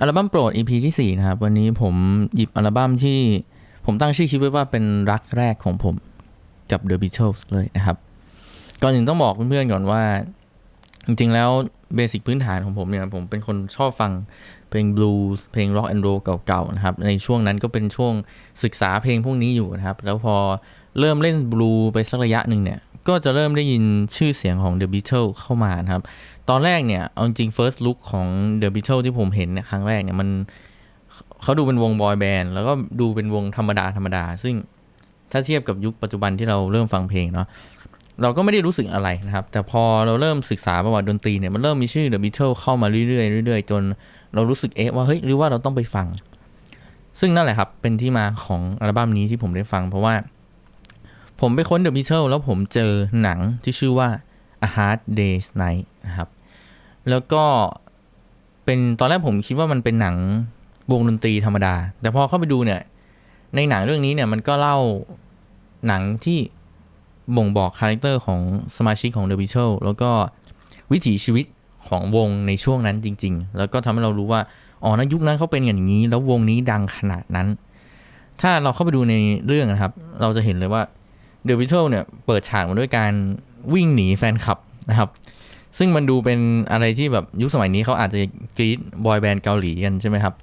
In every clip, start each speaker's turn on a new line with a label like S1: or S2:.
S1: อัลบั้มโปรด EP ที่ 4 นะครับ วันนี้ผมหยิบอัลบั้มที่ผมตั้งชื่อคลิปไว้ว่าเป็นรักแรกของผมกับ The Beatles เลยนะครับ ก่อนอื่นต้องบอกเพื่อนๆก่อนว่า จริงๆแล้วเบสิกพื้นฐานของผมเนี่ย ผมเป็นคนชอบฟังเพลงบลูส์เพลงร็อกแอนด์โรลเก่าๆนะครับ ในช่วงนั้นก็เป็นช่วงศึกษาเพลงพวกนี้อยู่นะครับ แล้วพอเริ่มเล่นบลูไปสักระยะหนึ่งเนี่ย ก็จะเริ่มได้ยินชื่อเสียงของ The Beatles เข้ามานะครับ ตอนแรกเนี่ย เอาจริง first look ของ The Beatles ที่ผมเห็นเนี่ยครั้งแรกเนี่ยมันเขาดูเป็นวงบอยแบนด์แล้วก็ดูเป็นวงธรรมดาธรรมดา ซึ่งถ้าเทียบกับยุคปัจจุบันที่เราเริ่มฟังเพลงเนาะเราก็ไม่ได้รู้สึกอะไรนะครับ แต่พอเราเริ่มศึกษาประวัติดนตรีเนี่ย มันเริ่มมีชื่อ The Beatles เข้ามาเรื่อยๆเรื่อยๆ จนเรารู้สึกเอ๊ะว่าเฮ้ยหรือว่าเราต้องไปฟัง ซึ่งนั่นแหละครับ เป็นที่มาของอัลบั้มนี้ที่ผมได้ฟัง เพราะว่า ผมไปค้น The Beatles แล้วผมเจอหนังที่ชื่อว่า A Hard Day's Night นะครับ แล้วก็เป็นตอนแรกผมคิดว่ามันเป็นหนังวงดนตรีธรรมดา แต่พอเข้าไปดูเนี่ย ในหนังเรื่องนี้เนี่ยมันก็เล่าหนังที่บ่งบอกคาแรคเตอร์ของสมาชิกของ The Beatles แล้วก็วิถีชีวิตของวงในช่วงนั้นจริง ๆ แล้วก็ทำให้เรารู้ว่า อ๋อในยุคนั้นเขาเป็นอย่างนี้ แล้ววงนี้ดังขนาดนั้น ถ้าเราเข้าไปดูในเรื่องนะครับ เราจะเห็นเลยว่า The Beatles เนี่ยเปิดฉากมาด้วยการวิ่งหนีแฟนคลับนะครับ ซึ่งมันดูเป็นอะไรที่แบบยุคสมัยนี้เขาอาจจะกรีดบอยแบนด์เกาหลีกันใช่ไหมครับ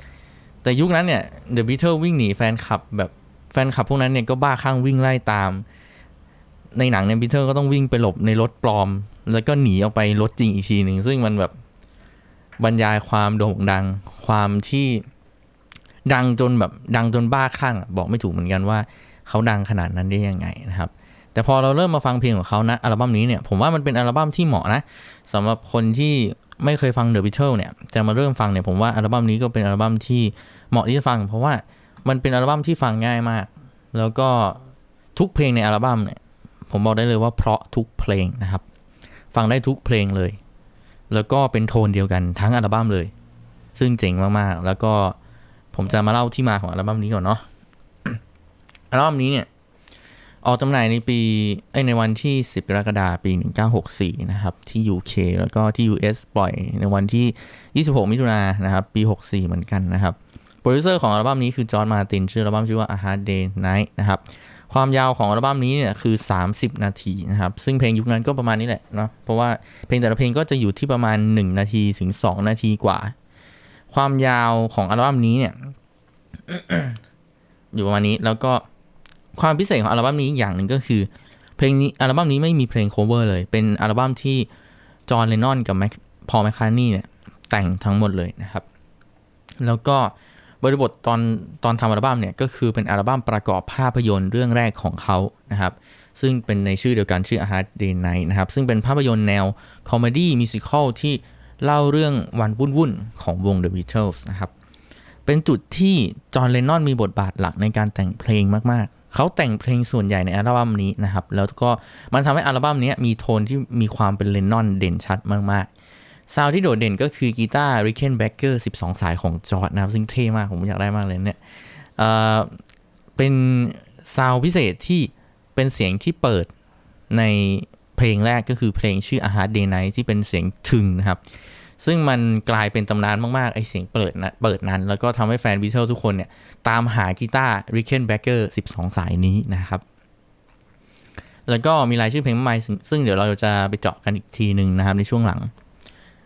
S1: แต่ยุคนั้นเนี่ย The Beatles วิ่งหนีแฟนคลับแบบแฟนคลับพวกนั้นเนี่ยก็บ้าคลั่งวิ่งไล่ตาม ในหนังเนี่ย Beatles ก็ต้องวิ่งไปหลบในรถปลอม แล้วก็หนีออกไปรถจริงอีกทีหนึ่งซึ่งมันแบบบรรยายความโด่งดังความที่ดังจนแบบดังจนบ้าคลั่งบอกไม่ถูกเหมือนกันว่าเขาดังขนาดนั้นได้ยังไงนะครับ แต่พอเราเริ่มมาฟังเพลงของเขานะอัลบั้มนี้เนี่ยผมว่ามันเป็นอัลบั้มที่เหมาะนะสำหรับคนที่ไม่เคยฟัง The Beatles เนี่ยจะมาเริ่มฟังเนี่ยผมว่าอัลบั้มนี้ก็เป็นอัลบั้มที่เหมาะที่จะฟัง เพราะว่ามันเป็นอัลบั้มที่ฟังง่ายมาก แล้วก็ทุกเพลงในอัลบั้มเนี่ยผมบอกได้เลยว่าเพราะทุกเพลงนะครับ ฟังได้ทุกเพลงเลย แล้วก็เป็นโทนเดียวกันทั้งอัลบั้มเลย ซึ่งเจ๋งมากๆ แล้วก็ผมจะมาเล่าที่มาของอัลบั้มนี้ก่อนเนาะอัลบั้มนี้เนี่ย ออกจำหน่ายในปีในวันที่ 10 กรกฎาคมปี 1964 นะครับ ที่ UK แล้วก็ที่ US ปล่อยในวันที่ 26 มิถุนายนนะครับ ปี 64 เหมือนกันนะครับโปรดิวเซอร์ของอัลบั้มนี้คือจอห์นมาติน ชื่ออัลบั้มชื่อว่า A Hard Day Night นะครับ ความยาวของอัลบั้มนี้เนี่ยคือ 30 นาทีนะครับ ซึ่งเพลงยุคนั้นก็ประมาณนี้แหละเนาะเพราะว่าเพลงแต่ละเพลงก็จะอยู่ที่ประมาณ 1 นาทีถึง 2 นาทีกว่า ความยาวของอัลบั้มนี้เนี่ยอยู่ประมาณนี้แล้วก็ ความพิเศษของอัลบั้มนี้อย่างหนึ่งก็คือ เพลงนี้อัลบั้มนี้ไม่มีเพลงโคเวอร์เลย เป็นอัลบั้มที่จอห์นเลนนอนกับแมคพอแมคคาร์นีเนี่ยแต่งทั้งหมดเลยนะครับ แล้วก็บริบทตอนตอนทำอัลบั้มเนี่ยก็คือเป็นอัลบั้มประกอบภาพยนตร์เรื่องแรกของเขานะครับ ซึ่งเป็นในชื่อเดียวกันชื่อ A Hard Day Night นะครับ ซึ่งเป็นภาพยนตร์แนวคอมเมดี้มิวสิควลที่เล่าเรื่องวันวุ่นๆของวง The Beatles นะครับ เป็นจุดที่จอห์นเลนนอนมีบทบาทหลักในการแต่งเพลงมากๆ เขาแต่งเพลงส่วนใหญ่ในอัลบั้มนี้นะครับ แล้วก็มันทำให้อัลบั้มนี้มีโทนที่มีความเป็นเลนนอนเด่นชัดมากๆซาวที่โดดเด่นก็คือกีตาร์ริเคนแบ็กเกอร์12 สายของจอร์ดนะครับ ซึ่งเท่มาก ผมอยากได้มากเลยเนี่ยเเป็นซาวพิเศษที่เป็นเสียงที่เปิดในเพลงแรกก็คือเพลงชื่อ A Hard Day Night ที่เป็นเสียงทึงนะครับ ซึ่งมันกลายเป็นตำนานมาก ๆ ไอเสียงเปิดนะเปิดนั้น แล้วก็ทำให้แฟนบิทเทิลทุกคนเนี่ย ตามหากีตาร์ริเคนแบ็กเกอร์12 สายนี้นะครับ แล้วก็มีรายชื่อเพลงมากมายซึ่งซึ่งเดี๋ยวเราจะไปเจาะกันอีกทีหนึ่งนะครับในช่วงหลัง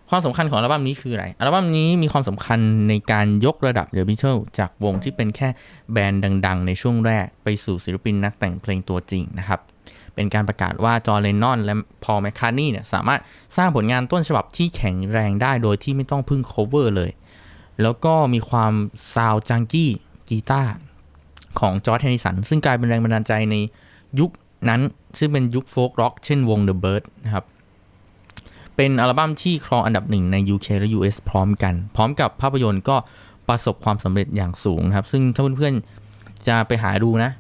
S1: ความสำคัญของอัลบั้มนี้คืออะไร อัลบั้มนี้มีความสำคัญในการยกระดับเดอะบิทเทิลจากวงที่เป็นแค่แบรนด์ดัง ๆ ในช่วงแรกไปสู่ศิลปินนักแต่งเพลงตัวจริงนะครับ เป็นการประกาศว่าจอร์เลนนอนและพอลแมคคาร์นีเนี่ยสามารถสร้างผลงานต้นฉบับที่แข็งแรงได้โดยที่ไม่ต้องพึ่งโคเวอร์เลย แล้วก็มีความซาวจังกี้กีตาร์ของจอร์จแฮนิสัน ซึ่งกลายเป็นแรงบันดาลใจในยุคนั้น ซึ่งเป็นยุคโฟล์กร็อกเช่นวง The Bird นะครับ เป็นอัลบั้มที่ครองอันดับหนึ่งใน UK และ US พร้อมกัน พร้อมกับภาพยนตร์ก็ประสบความสำเร็จอย่างสูงครับ ซึ่งถ้าเพื่อนๆจะไปหาดูนะ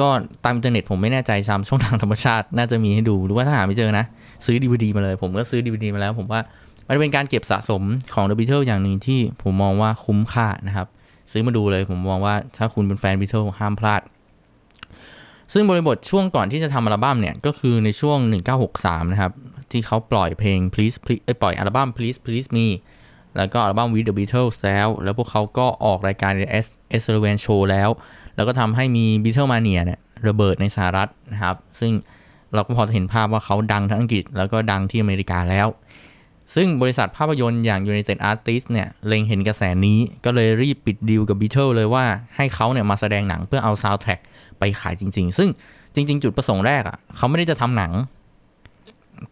S1: ก็ตามอินเทอร์เน็ตผมไม่แน่ใจซ้ำช่องทางธรรมชาติน่าจะมีให้ดูหรือว่าถ้าหาไม่เจอนะ ซื้อ DVD มาเลย ผมก็ซื้อ DVD มาแล้ว ผมว่ามันเป็นการเก็บสะสมของ The Beatles อย่างหนึ่งที่ผมมองว่าคุ้มค่านะครับ ซื้อมาดูเลยผมมองว่าถ้าคุณเป็นแฟน Beatles ห้ามพลาด ซึ่งบริบทช่วงก่อนที่จะทำอัลบั้มเนี่ย ก็คือในช่วง 1963 นะครับ ที่เขาปล่อยเพลง please please ปล่อยอัลบั้ม please please me แล้วก็อัลบั้ม With the Beatles แล้ว แล้วพวกเขาก็ออกรายการ S S e l v a n Show แล้ว แล้วก็ทำให้มี Beatlemania เนี่ยระเบิดในสหรัฐนะครับ ซึ่งเราก็พอจะเห็นภาพว่าเขาดังทั้งอังกฤษ แล้วก็ดังที่อเมริกาแล้ว ซึ่งบริษัทภาพยนตร์อย่าง United Artists เนี่ยเล็งเห็นกระแสนี้ก็เลยรีบปิดดีลกับ Beatles เลยว่าให้เขาเนี่ยมาแสดงหนังเพื่อเอาซาวด์แทร็กไปขายจริง ๆ ซึ่งจริง ๆ จุดประสงค์แรกอะ่ะเขาไม่ได้จะทำหนัง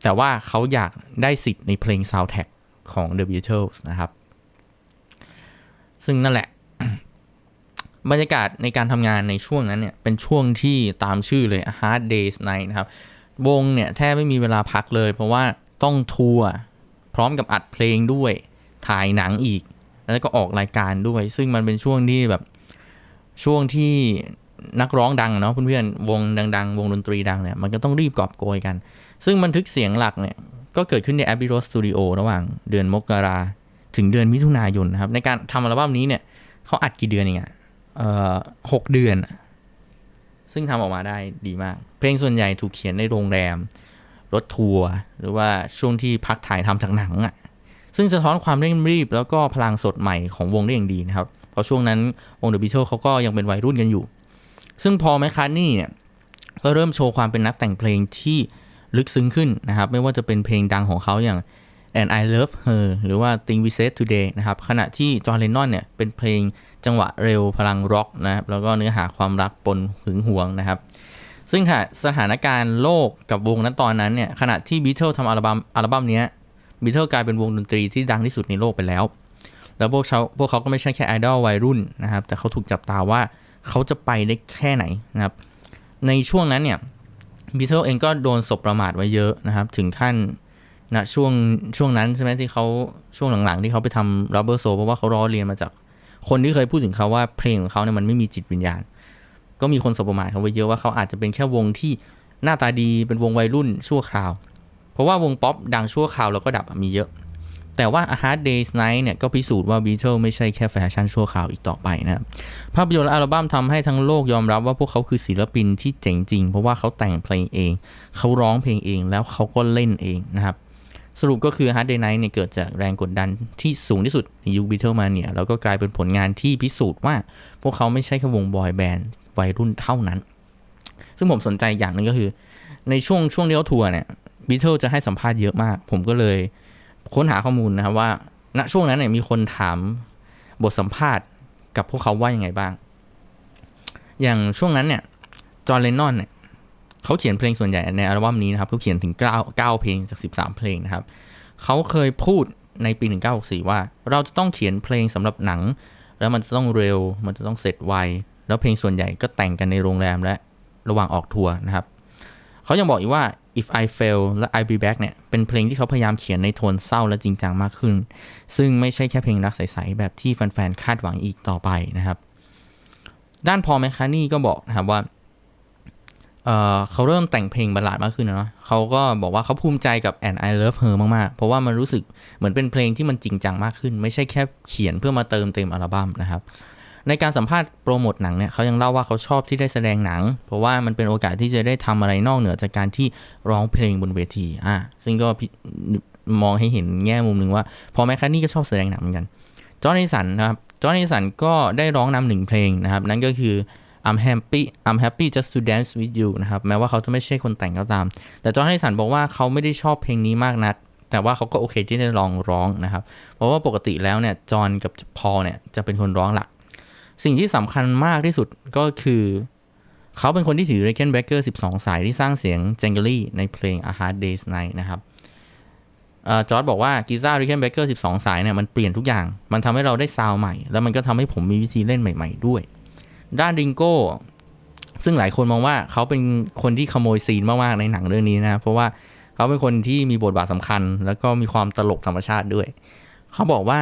S1: แต่ว่าเขาอยากได้สิทธิ์ในเพลงซาวด์แทร็กของ The Beatles นะครับ ซึ่งนั่นแหละ บรรยากาศในการทำงานในช่วงนั้นเนี่ย เป็นช่วงที่ตามชื่อเลย Hard Days Night นะครับ วงเนี่ยแทบไม่มีเวลาพักเลย เพราะว่าต้องทัวร์พร้อมกับอัดเพลงด้วย ถ่ายหนังอีก แล้วก็ออกรายการด้วย ซึ่งมันเป็นช่วงที่แบบช่วงที่นักร้องดังเนาะเพื่อนๆวงดัง ๆ วงดนตรีดังเนี่ย มันก็ต้องรีบกอบโกยกัน ซึ่งบันทึกเสียงหลักเนี่ย ก็เกิดขึ้นใน Abbey Road Studio ระหว่างเดือนมกราถึงเดือนมิถุนายนนะครับ ในการทำอัลบั้มนี้เนี่ยเขาอัดกี่เดือนเองอะเอ่อ หกเดือน ซึ่งทำออกมาได้ดีมาก เพลงส่วนใหญ่ถูกเขียนในโรงแรม รถทัวร์หรือว่าช่วงที่พักถ่ายทำจากหนังอะ่ะซึ่งสะท้อนความเร่งรีบ แล้วก็พลังสดใหม่ของวงได้อย่างดีนะครับ เพราะช่วงนั้นวงเดอะบิทเทิลเขาก็ยังเป็นวัยรุ่นกันอยู่ ซึ่งพอแมคคาร์นี่เนี่ยก็เริ่มโชว์ความเป็นนักแต่งเพลงที่ลึกซึ้งขึ้นนะครับ ไม่ว่าจะเป็นเพลงดังของเขาอย่าง and I love her หรือว่า thing we said today นะครับ ขณะที่จอห์นเลนนอนเนี่ย เป็นเพลงจังหวะเร็วพลังร็อกนะครับ แล้วก็เนื้อหาความรักปนหึงหวงนะครับ ซึ่งค่ะสถานการณ์โลกกับวงนั้นตอนนั้นเนี่ย ขณะที่บีเทิลทำอัลบั้มอัลบั้มนี้บีเทิลกลายเป็นวงดนตรีที่ดังที่สุดในโลกไปแล้ว แล้วพวกเขาพวกเขาก็ไม่ใช่แค่ไอดอลวัยรุ่นนะครับ แต่เขาถูกจับตาว่าเขาจะไปได้แค่ไหนนะครับ ในช่วงนั้นเนี่ยบีเทิลเองก็โดนสบประมาทไว้เยอะนะครับ ถึงขั้น นะช่วงช่วงนั้นใช่ไหมที่เขาช่วงหลังๆ ที่เขาไปทำ Rubber Soul เพราะว่าเขารอเรียนมาจากคนที่เคยพูดถึงเขาว่าเพลงของเขาเนี่ยมันไม่มีจิตวิญญาณ ก็มีคนสบประมาทเขาไว้เยอะว่าเขาอาจจะเป็นแค่วงที่หน้าตาดีเป็นวงวัยรุ่นชั่วคราว เพราะว่าวงป๊อปดังชั่วคราวแล้วก็ดับมีเยอะ แต่ว่า A Hard Day's Night เนี่ยก็พิสูจน์ว่า Beatles ไม่ใช่แค่แฟชั่นชั่วคราวอีกต่อไปนะครับภาพยนตร์และอัลบั้มทำให้ทั้งโลกยอมรับว่าพวกเขาคือศิลปินที่เจ๋งจริง เพราะว่าเขาแต่งเพลงเอง เขาร้องเพลงเองแล้วเขาก็เล่นเองนะครับ สรุปก็คือ Hard Day Night เนี่ยเกิดจากแรงกดดันที่สูงที่สุดในยุค Beatlemania แล้วก็กลายเป็นผลงานที่พิสูจน์ว่า พวกเขาไม่ใช่แค่วงบอยแบนด์วัยรุ่นเท่านั้น ซึ่งผมสนใจอย่างหนึงก็คือ ในช่วงช่วงที่เขาทัวร์เนี่ยบีเทิลจะให้สัมภาษณ์เยอะมาก ผมก็เลยค้นหาข้อมูลนะครับว่าณช่วงนั้นเนี่ยมีคนถามบทสัมภาษณ์กับพวกเขาว่ายังไงบ้าง อย่างช่วงนั้นเนี่ยจอร์เลนนอนเนี่ย เขาเขียนเพลงส่วนใหญ่ในอัลบั้มนี้นะครับเขาเขียนถึง 9 9 เพลงจาก 13 เพลงนะครับ เขาเคยพูดในปี 1964 ว่า เราจะต้องเขียนเพลงสำหรับหนัง แล้วมันจะต้องเร็ว มันจะต้องเสร็จไว แล้วเพลงส่วนใหญ่ก็แต่งกันในโรงแรมและระหว่างออกทัวร์นะครับ เขายังบอกอีกว่า if I fail และ I'll be back เนี่ย เป็นเพลงที่เขาพยายามเขียนในโทนเศร้าและจริงจังมากขึ้น ซึ่งไม่ใช่แค่เพลงรักใสๆ แบบที่แฟนๆ คาดหวังอีกต่อไปนะครับ ด้านพอแมคคานี่ก็บอกนะครับว่า เขาเริ่มแต่งเพลงบัลลาดมากขึ้นนะเนาะเขาก็บอกว่าเขาภูมิใจกับ and I love her มาก ๆ เพราะว่ามันรู้สึกเหมือนเป็นเพลงที่มันจริงจังมากขึ้น ไม่ใช่แค่เขียนเพื่อมาเติมเต็มอัลบั้มนะครับ ในการสัมภาษณ์โปรโมทหนังเนี่ยเขายังเล่าว่าเขาชอบที่ได้แสดงหนัง เพราะว่ามันเป็นโอกาสที่จะได้ทำอะไรนอกเหนือจากการที่ร้องเพลงบนเวทีอะซึ่งก็มองให้เห็นแง่มุมหนึ่งว่า พอแมคคานี่ก็ชอบแสดงหนังเหมือนกันจอห์นิสันนะครับจอห์นนิสันก็ได้ร้องนำหนึ่งเพลงนะครับ นั่นก็คือ I'm happy I'm happy just to dance with you นะครับ แม้ว่าเขาจะไม่ใช่คนแต่งก็ตาม แต่จอห์นนิสันบอกว่าเขาไม่ได้ชอบเพลงนี้มากนัก แต่ว่าเขาก็โอเคที่ได้ลองร้องนะครับ เพราะว่าปกติแล้วเนี่ย จอห์นกับพอลเนี่ยจะเป็นคนร้องหลัก สิ่งที่สำคัญมากที่สุดก็คือ เขาเป็นคนที่ถือ r e c k e n b a c k e r 12 สายที่สร้างเสียง j a n g l y ในเพลง A Hard Day's Night นะครับจอร์ดบอกว่ากีตาร์ r e c k e n b a c k e r 12 สายเนี่ยมันเปลี่ยนทุกอย่าง มันทำให้เราได้ซาวด์ใหม่ แล้วมันก็ทำให้ผมมีวิธีเล่นใหม่ ๆ ด้วย ด้านริงโก้ซึ่งหลายคนมองว่าเขาเป็นคนที่ขโมยซีนมาก ๆ ในหนังเรื่องนี้นะ เพราะว่าเขาเป็นคนที่มีบทบาทสำคัญ แล้วก็มีความตลกธรรมชาติด้วย เขาบอกว่า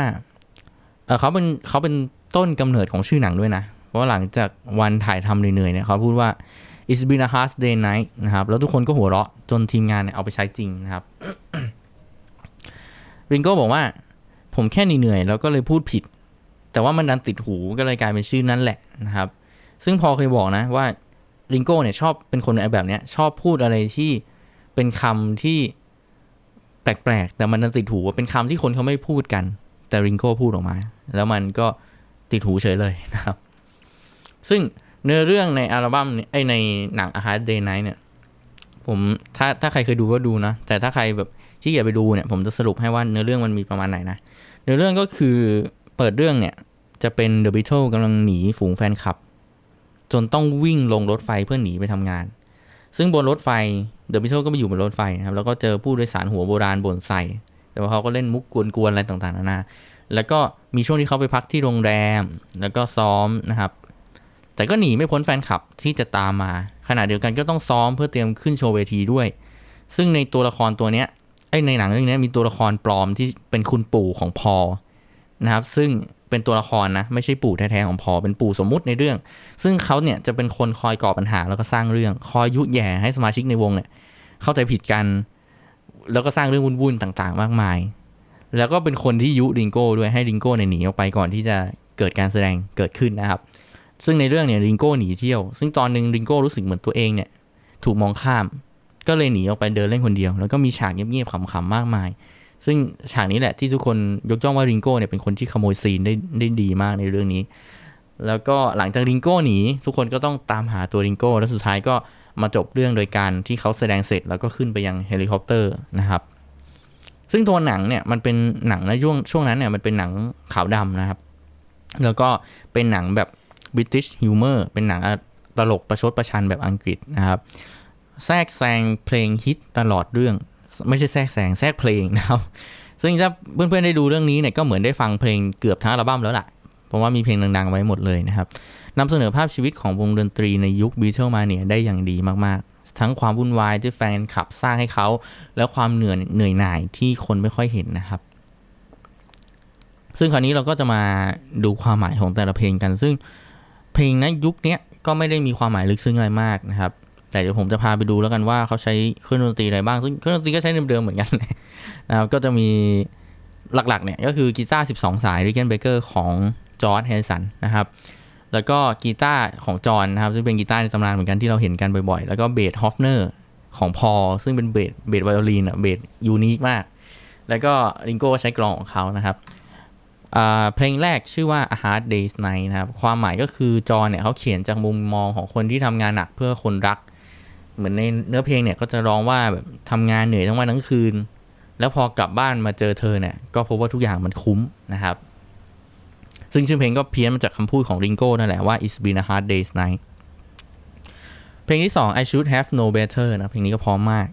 S1: เเขาเป็นเขาเป็นต้นกำเนิดของชื่อหนังด้วยนะ เพราะหลังจากวันถ่ายทำเหนื่อยๆเนี่ยเขาพูดว่า it's been a hard day night นะครับ แล้วทุกคนก็หัวเราะจนทีมงานเนี่ยเอาไปใช้จริงนะครับริงโก้บอกว่า ผมแค่เหนื่อยๆแล้วก็เลยพูดผิด แต่ว่ามันดันติดหูก็เลยกลายเป็นชื่อนั้นแหละนะครับ ซึ่งพอเคยบอกนะว่าริงโก้เนี่ยชอบเป็นคนแบบเนี้ยชอบพูดอะไรที่เป็นคำที่แปลกๆ แต่มันดันติดหูว่าเป็นคำที่คนเขาไม่พูดกัน แต่ริงโก้พูดออกมา แล้วมันก็ติดหูเฉยเลยนะครับ ซึ่งเนื้อเรื่องในอัลบั้มไอในหนัง A Hard Day Night เนี่ยผมถ้าถ้าใครเคยดูก็ดูนะ แต่ถ้าใครแบบที่อยากไปดูเนี่ย ผมจะสรุปให้ว่าเนื้อเรื่องมันมีประมาณไหนนะ เนื้อเรื่องก็คือเปิดเรื่องเนี่ย จะเป็นเดอะบิทเทิลกำลังหนีฝูงแฟนคลับ จนต้องวิ่งลงรถไฟเพื่อหนีไปทำงาน ซึ่งบนรถไฟเดอะบิทเทิลก็ไปอยู่บนรถไฟนะครับ แล้วก็เจอผู้โดยสารหัวโบราณบ่นใส่ แต่ว่าเขาก็เล่นมุกกวนๆอะไรต่างๆนานา แล้วก็มีช่วงที่เขาไปพักที่โรงแรม แล้วก็ซ้อมนะครับ แต่ก็หนีไม่พ้นแฟนคลับที่จะตามมา ขณะเดียวกันก็ต้องซ้อมเพื่อเตรียมขึ้นโชว์เวทีด้วย ซึ่งในตัวละครตัวเนี้ยไอในหนังเรื่องนี้มีตัวละครปลอมที่เป็นคุณปู่ของพอนะครับ ซึ่ง เป็นตัวละครนะ ไม่ใช่ปู่แท้ๆของพอเป็นปู่สมมุติในเรื่อง ซึ่งเขาเนี่ยจะเป็นคนคอยก่อปัญหาแล้วก็สร้างเรื่อง คอยยุแย่ให้สมาชิกในวงเนี่ยเข้าใจผิดกัน แล้วก็สร้างเรื่องวุ่นๆต่างๆ มากมาย แล้วก็เป็นคนที่ยุริงโก้ด้วยให้ริงโก้เนี่ยหนีออกไปก่อนที่จะเกิดการแสดงเกิดขึ้นนะครับ ซึ่งในเรื่องเนี่ยริงโก้หนีเที่ยว ซึ่งตอนหนึ่งริงโก้รู้สึกเหมือนตัวเองเนี่ยถูกมองข้าม ก็เลยหนีออกไปเดินเล่นคนเดียว แล้วก็มีฉากเงียบๆขำๆมากมาย ซึ่งฉากนี้แหละที่ทุกคนยกย่องว่าริงโก้เนี่ยเป็นคนที่ขโมยซีนได้ได้ดีมากในเรื่องนี้ แล้วก็หลังจากริงโก้หนีทุกคนก็ต้องตามหาตัวริงโก้แล้วสุดท้ายก็มาจบเรื่องโดยการที่เขาแสดงเสร็จแล้วก็ขึ้นไปยังเฮลิคอปเตอร์นะครับ ซึ่งตัวหนังเนี่ยมันเป็นหนังในช่วงช่วงนั้นเนี่ยมันเป็นหนังขาวดำนะครับ แล้วก็เป็นหนังแบบ British humor เป็นหนังตลกประชดประชันแบบอังกฤษนะครับ แทรกแซงเพลงฮิตตลอดเรื่อง ไม่ใช่แทรกแซงแทรกเพลงนะครับ ซึ่งถ้าเพื่อนๆได้ดูเรื่องนี้เนี่ยก็เหมือนได้ฟังเพลงเกือบทั้งอัลบั้มแล้วล่ะ เพราะว่ามีเพลงดังๆไว้หมดเลยนะครับนำเสนอภาพชีวิตของวงดนตรีในยุคบีเทิลมาเนี่ยได้อย่างดีมากๆ ทั้งความวุ่นวายที่แฟนคลับสร้างให้เขา และความเหนื่อยเหนื่อยหน่ายที่คนไม่ค่อยเห็นนะครับ ซึ่งคราวนี้เราก็จะมาดูความหมายของแต่ละเพลงกัน ซึ่งเพลงนะยุคนี้ก็ไม่ได้มีความหมายลึกซึ้งอะไรมากนะครับ แต่เดี๋ยวผมจะพาไปดูแล้วกันว่าเขาใช้เครื่องดนตรีอะไรบ้าง ซึ่งเครื่องดนตรีก็ใช้เดิมๆเหมือนกันนะครับก็จะมีหลักๆเนี่ยก็คือกีตาร์ 12 สายริเกนเบเกอร์ของจอร์ดแฮนสันนะครับ แล้วก็กีตาร์ของจอห์นนะครับ ซึ่งเป็นกีตาร์ในตำนานเหมือนกันที่เราเห็นกันบ่อยๆ แล้วก็เบสฮอฟเนอร์ของพอซึ่งเป็นเบสเบสไวโอลินอะเบสยูนิคมาก แล้วก็ริงโก้ใช้กลองของเขานะครับเพลงแรกชื่อว่า A Hard Day's Night นะครับ ความหมายก็คือจอห์นเนี่ยเขาเขียนจากมุมมองของคนที่ทำงานหนักเพื่อคนรัก เหมือนในเนื้อเพลงเนี่ยก็จะร้องว่าแบบทำงานเหนื่อยทั้งวันทั้งคืน แล้วพอกลับบ้านมาเจอเธอเนี่ยก็พบว่าทุกอย่างมันคุ้มนะครับ ซึ่งชื่อเพลงก็เพี้ยนมาจากคำพูดของริงโก้นั่นแหละว่า it's been a hard day's night เพลงที่ 2 I should have no better นะเพลงนี้ก็พร้อมมาก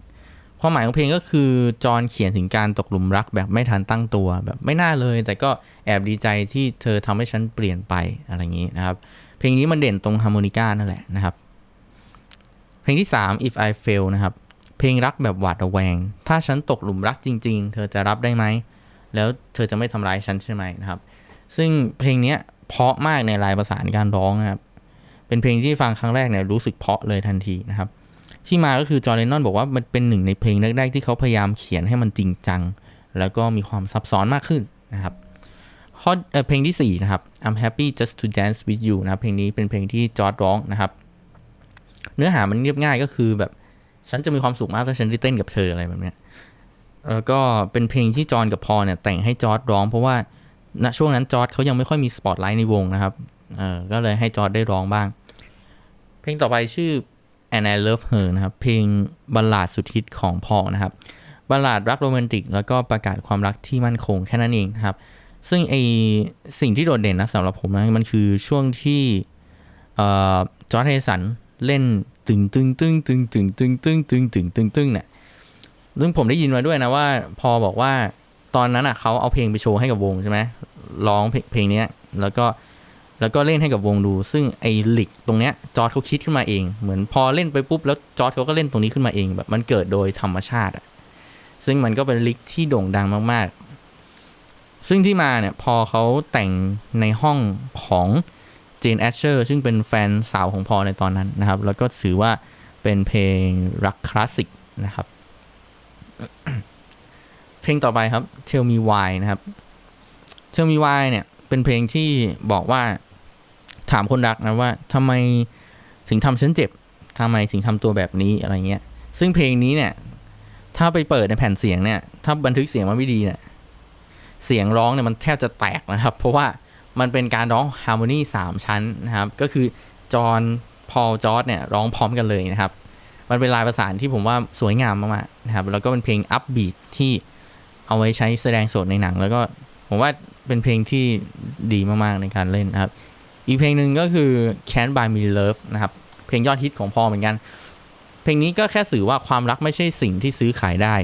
S1: ความหมายของเพลงก็คือจอห์นเขียนถึงการตกหลุมรักแบบไม่ทันตั้งตัวแบบไม่น่าเลย แต่ก็แอบดีใจที่เธอทำให้ฉันเปลี่ยนไปอะไรอย่างนี้นะครับ เพลงนี้มันเด่นตรงฮาร์โมนิก้านั่นแหละนะครับ เพลงที่ 3 if I fail นะครับ เพลงรักแบบหวาดระแวง ถ้าฉันตกหลุมรักจริง ๆ เธอจะรับได้ไหม แล้วเธอจะไม่ทำร้ายฉันใช่ไหมนะครับ ซึ่งเพลงนี้เพาะมากในลายประสานการร้องนะครับ เป็นเพลงที่ฟังครั้งแรกเนี่ยรู้สึกเพาะเลยทันทีนะครับ ที่มาก็คือจอร์แดนนอนบอกว่ามันเป็นหนึ่งในเพลงแรกๆที่เขาพยายามเขียนให้มันจริงจัง แล้วก็มีความซับซ้อนมากขึ้นนะครับข้อเออเพลงที่4นะครับ I'm happy just to dance with you นะเพลงนี้เป็นเพลงที่จอร์ดร้องนะครับ เนื้อหามันเรียบง่ายก็คือแบบ ฉันจะมีความสุขมากถ้าฉันได้เต้นกับเธออะไรแบบเนี้ยแล้วก็เป็นเพลงที่จอร์นกับพอเนี่ยแต่งให้จอร์ดร้อง เพราะว่าณช่วงนั้นจอร์ดเขายังไม่ค่อยมีสปอตไลท์ในวงนะครับเออก็เลยให้จอร์ดได้ร้องบ้าง เพลงต่อไปชื่อ and I love her นะครับ เพลงบัลลาดสุดฮิตของพอนะครับบัลลาดรักโรแมนติก แล้วก็ประกาศความรักที่มั่นคงแค่นั้นเองครับ ซึ่งไอสิ่งที่โดดเด่นนะสำหรับผมนะ มันคือช่วงที่จอร์ดเฮสัน เล่นตึงตึงตึงตึงตึงตึงตึงตึงตึงตึงตึงเนี่ยซึ่งผมได้ยินมาด้วยนะว่า พอบอกว่าตอนนั้นอะเขาเอาเพลงไปโชว์ให้กับวงใช่ไหมร้องเพลงนี้แล้วก็แล้วก็เล่นให้กับวงดู ซึ่งไอ้ลิกตรงเนี้ยจอร์ดเขาคิดขึ้นมาเอง เหมือนพอเล่นไปปุ๊บแล้วจอร์ดเขาก็เล่นตรงนี้ขึ้นมาเองแบบมันเกิดโดยธรรมชาติอะซึ่งมันก็เป็นลิกที่โด่งดังมากๆ ซึ่งที่มาเนี่ยพอเขาแต่งในห้องของ จนแอชเชอร์ซึ่งเป็นแฟนสาวของพอในตอนนั้นนะครับ แล้วก็ถือว่าเป็นเพลงรักคลาสสิกนะครับ เพลงต่อไปครับ Tell Me Why นะครับ Tell Me Why เนี่ย เป็นเพลงที่บอกว่าถามคนรักนะว่าทำไมถึงทำฉันเจ็บทำไมถึงทำตัวแบบนี้อะไรเงี้ย ซึ่งเพลงนี้เนี่ย ถ้าไปเปิดในแผ่นเสียงเนี่ย ถ้าบันทึกเสียงมาไม่ดีเนี่ย เสียงร้องเนี่ยมันแทบจะแตกนะครับ เพราะว่า มันเป็นการร้องฮาร์โมนีสามชั้นนะครับ ก็คือจอห์นพอลจอร์ดเนี่ยร้องพร้อมกันเลยนะครับ มันเป็นลายประสานที่ผมว่าสวยงามมากๆนะครับ แล้วก็เป็นเพลงอัพบีทที่เอาไว้ใช้แสดงสดในหนัง แล้วก็ผมว่าเป็นเพลงที่ดีมากๆในการเล่นนะครับ อีกเพลงหนึ่งก็คือ Can't Buy Me Love นะครับ เพลงยอดฮิตของพอเหมือนกัน เพลงนี้ก็แค่สื่อว่าความรักไม่ใช่สิ่งที่ซื้อขายได้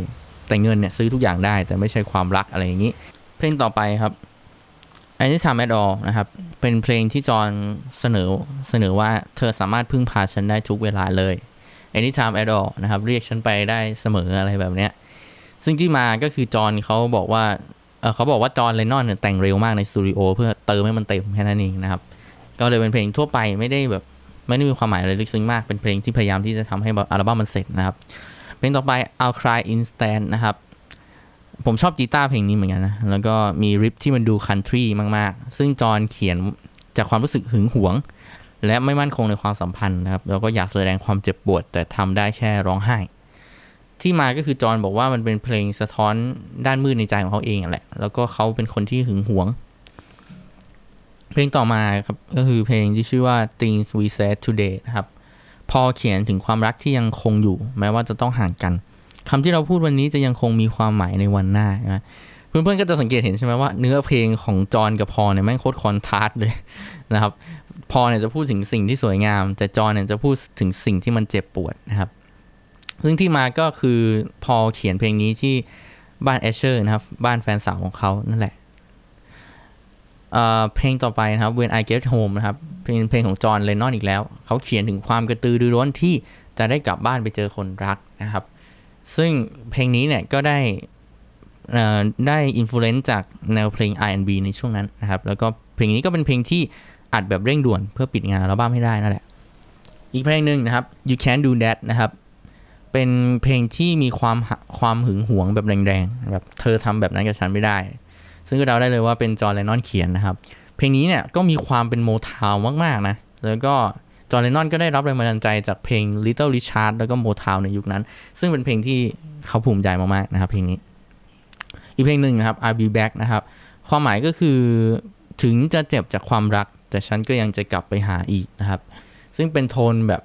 S1: แต่เงินเนี่ยซื้อทุกอย่างได้ แต่ไม่ใช่ความรักอะไรอย่างนี้ เพลงต่อไปครับ Anytime at all นะครับ เป็นเพลงที่จอห์นเสนอเสนอว่าเธอสามารถพึ่งพาฉันได้ทุกเวลาเลย Anytime at all นะครับ เรียกฉันไปได้เสมออะไรแบบเนี้ย ซึ่งที่มาก็คือจอห์นเขาบอกว่าเอ่อเขาบอกว่าจอห์นเลนนอนเนี่ยแต่งเร็วมากในสตูดิโอเพื่อเติมให้มันเต็มแค่นั้นเองนะครับ ก็เลยเป็นเพลงทั่วไปไม่ได้แบบไม่ได้มีความหมายอะไรลึกซึ้งมาก เป็นเพลงที่พยายามที่จะทำให้อัลบั้มมันเสร็จนะครับ เพลงต่อไป I'll Cry Instant นะครับ ผมชอบกีตาร์เพลงนี้เหมือนกันนะ แล้วก็มีริฟที่มันดูคันทรีมาก ๆ ซึ่งจอห์นเขียนจากความรู้สึกหึงหวง และไม่มั่นคงในความสัมพันธ์นะครับแล้วก็อยากแสดงความเจ็บปวด แต่ทำได้แค่ร้องไห้ ที่มาก็คือจอห์นบอกว่ามันเป็นเพลงสะท้อนด้านมืดในใจของเขาเองแหละ แล้วก็เขาเป็นคนที่หึงหวง เพลงต่อมาครับก็คือเพลงที่ชื่อว่า Things We Said Today นะครับ พอเขียนถึงความรักที่ยังคงอยู่ แม้ว่าจะต้องห่างกัน คำที่เราพูดวันนี้จะยังคงมีความหมายในวันหน้านะเพื่อนๆก็จะสังเกตเห็นใช่ไหมว่าเนื้อเพลงของจอห์นกับพอเนี่ยแม่งโคตรคอนทราสต์เลยนะครับพอเนี่ยจะพูดถึงสิ่งที่สวยงาม แต่จอห์นเนี่ยจะพูดถึงสิ่งที่มันเจ็บปวดนะครับซึ่งที่มาก็คือพอเขียนเพลงนี้ที่บ้านแอชเชอร์นะครับ บ้านแฟนสาวของเขานั่นแหละเเพลงต่อไปนะครับ When I Get Home นะครับเป็นเพลงของจอห์นเลนนอนอีกแล้ว เขาเขียนถึงความกระตือรือร้นที่จะได้กลับบ้านไปเจอคนรักนะครับ ซึ่งเพลงนี้เนี่ยก็ได้ได้อิ f ฟเ n นซ์จากแนวเพลง R&B ในช่วงนั้นนะครับ แล้วก็เพลงนี้ก็เป็นเพลงที่อัดแบบเร่งด่วนเพื่อปิดงานอัลบั้มให้ได้นั่นแหละ อีกเพลงหนึ่งนะครับ You Can Do That นะครับ เป็นเพลงที่มีความความหึงหวงแบบแรงๆ แบบเธอทำแบบนั้นกับฉันไม่ได้ ซึ่งก็เดาได้เลยว่าเป็นจอร์แดนนอนเขียนนะครับ เพลงนี้เนี่ยก็มีความเป็นโมทาวมากๆนะ แล้วก็ จอร์แดนนอนก็ได้รับแรงบันดาลใจจากเพลง Little Richard แล้วก็โมทาวในยุคนั้น ซึ่งเป็นเพลงที่เขาภูมิใจมากๆนะครับเพลงนี้ อีกเพลงหนึ่งนะครับ I'll be back นะครับ ความหมายก็คือถึงจะเจ็บจากความรัก แต่ฉันก็ยังจะกลับไปหาอีกนะครับ ซึ่งเป็นโทนแบบ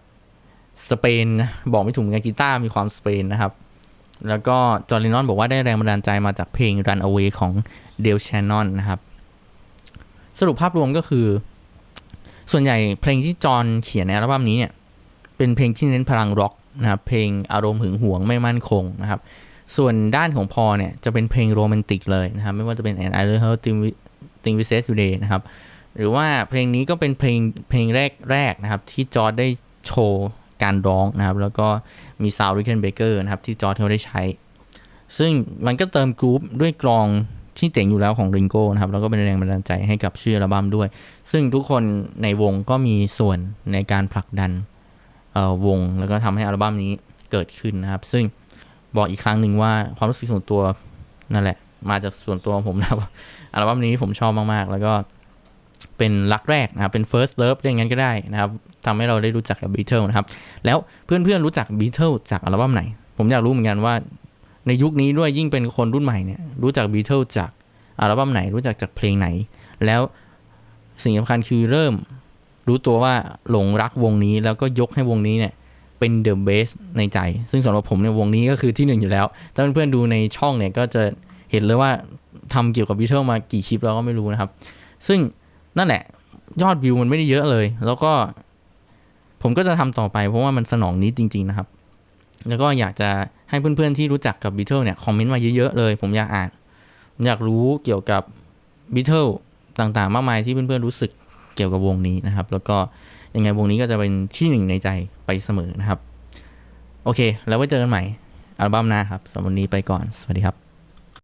S1: สเปนนะบอกไม่ถูกเหมือนกีตาร์มีความสเปนนะครับ แล้วก็จอร์แดนนอนบอกว่าได้แรงบันดาลใจมาจากเพลง Run Away ของเดลชานอนนะครับ สรุปภาพรวมก็คือ ส่วนใหญ่เพลงที่จอห์นเขียนในอัลบั้มนี้เนี่ย เป็นเพลงที่เน้นพลังร็อกนะครับ เพลงอารมณ์หึงหวงไม่มั่นคงนะครับ ส่วนด้านของพอเนี่ยจะเป็นเพลงโรแมนติกเลยนะครับ ไม่ว่าจะเป็น And I Love Her Thing We Thing We Said Today นะครับ หรือว่าเพลงนี้ก็เป็นเพลงเพลงแรกแรกนะครับ ที่จอร์ดได้โชว์การร้องนะครับ แล้วก็มีซาวด์ริเคนเบเกอร์นะครับ ที่จอร์ดเขาได้ใช้ ซึ่งมันก็เติมกรุ๊ปด้วยกลอง ที่เจ๋งอยู่แล้วของริงโก้นะครับ แล้วก็เป็นแรงบันดาลใจให้กับชื่ออัลบั้มด้วย ซึ่งทุกคนในวงก็มีส่วนในการผลักดันเอ่อวงแล้วก็ทำให้อัลบั้มนี้เกิดขึ้นนะครับ ซึ่งบอกอีกครั้งหนึ่งว่าความรู้สึกส่วนตัวนั่นแหละ มาจากส่วนตัวของผมนะครับอัลบั้มนี้ผมชอบมากๆ แล้วก็เป็นรักแรกนะครับ เป็น first love เรียกงั้นก็ได้นะครับทำให้เราได้รู้จักกับ Beatles นะครับ แล้วเพื่อนๆรู้จัก Beatles จากอัลบั้มไหน ผมอยากรู้เหมือนกันว่า ในยุคนี้ด้วยยิ่งเป็นคนรุ่นใหม่เนี่ยรู้จัก Beatles จากอัลบั้มไหนรู้จักจากเพลงไหน แล้วสิ่งสำคัญคือเริ่มรู้ตัวว่าหลงรักวงนี้แล้วก็ยกให้วงนี้เนี่ยเป็น The Best ในใจ ซึ่งสำหรับผมเนี่ยวงนี้ก็คือที่หนึ่งอยู่แล้ว ถ้าเพื่อนๆดูในช่องเนี่ยก็จะเห็นเลยว่าทำเกี่ยวกับ Beatles มากี่คลิปแล้วก็ไม่รู้นะครับ ซึ่งนั่นแหละยอดวิวมันไม่ได้เยอะเลย แล้วก็ผมก็จะทำต่อไปเพราะว่ามันสนองนี้จริง ๆ นะครับ แล้วก็อยากจะให้เพื่อนๆที่รู้จักกับบิทเทิลเนี่ยคอมเมนต์มาเยอะๆเลย ผมอยากอ่านผมอยากรู้เกี่ยวกับบิทเทิลต่างๆ มากมายที่เพื่อนๆรู้สึกเกี่ยวกับวงนี้นะครับ แล้วก็ยังไงวงนี้ก็จะเป็นที่หนึ่งในใจไปเสมอนะครับ โอเค แล้วไว้เจอกันใหม่ อัลบั้มหน้าครับสำหรับวันนี้ไปก่อน สวัสดีครับ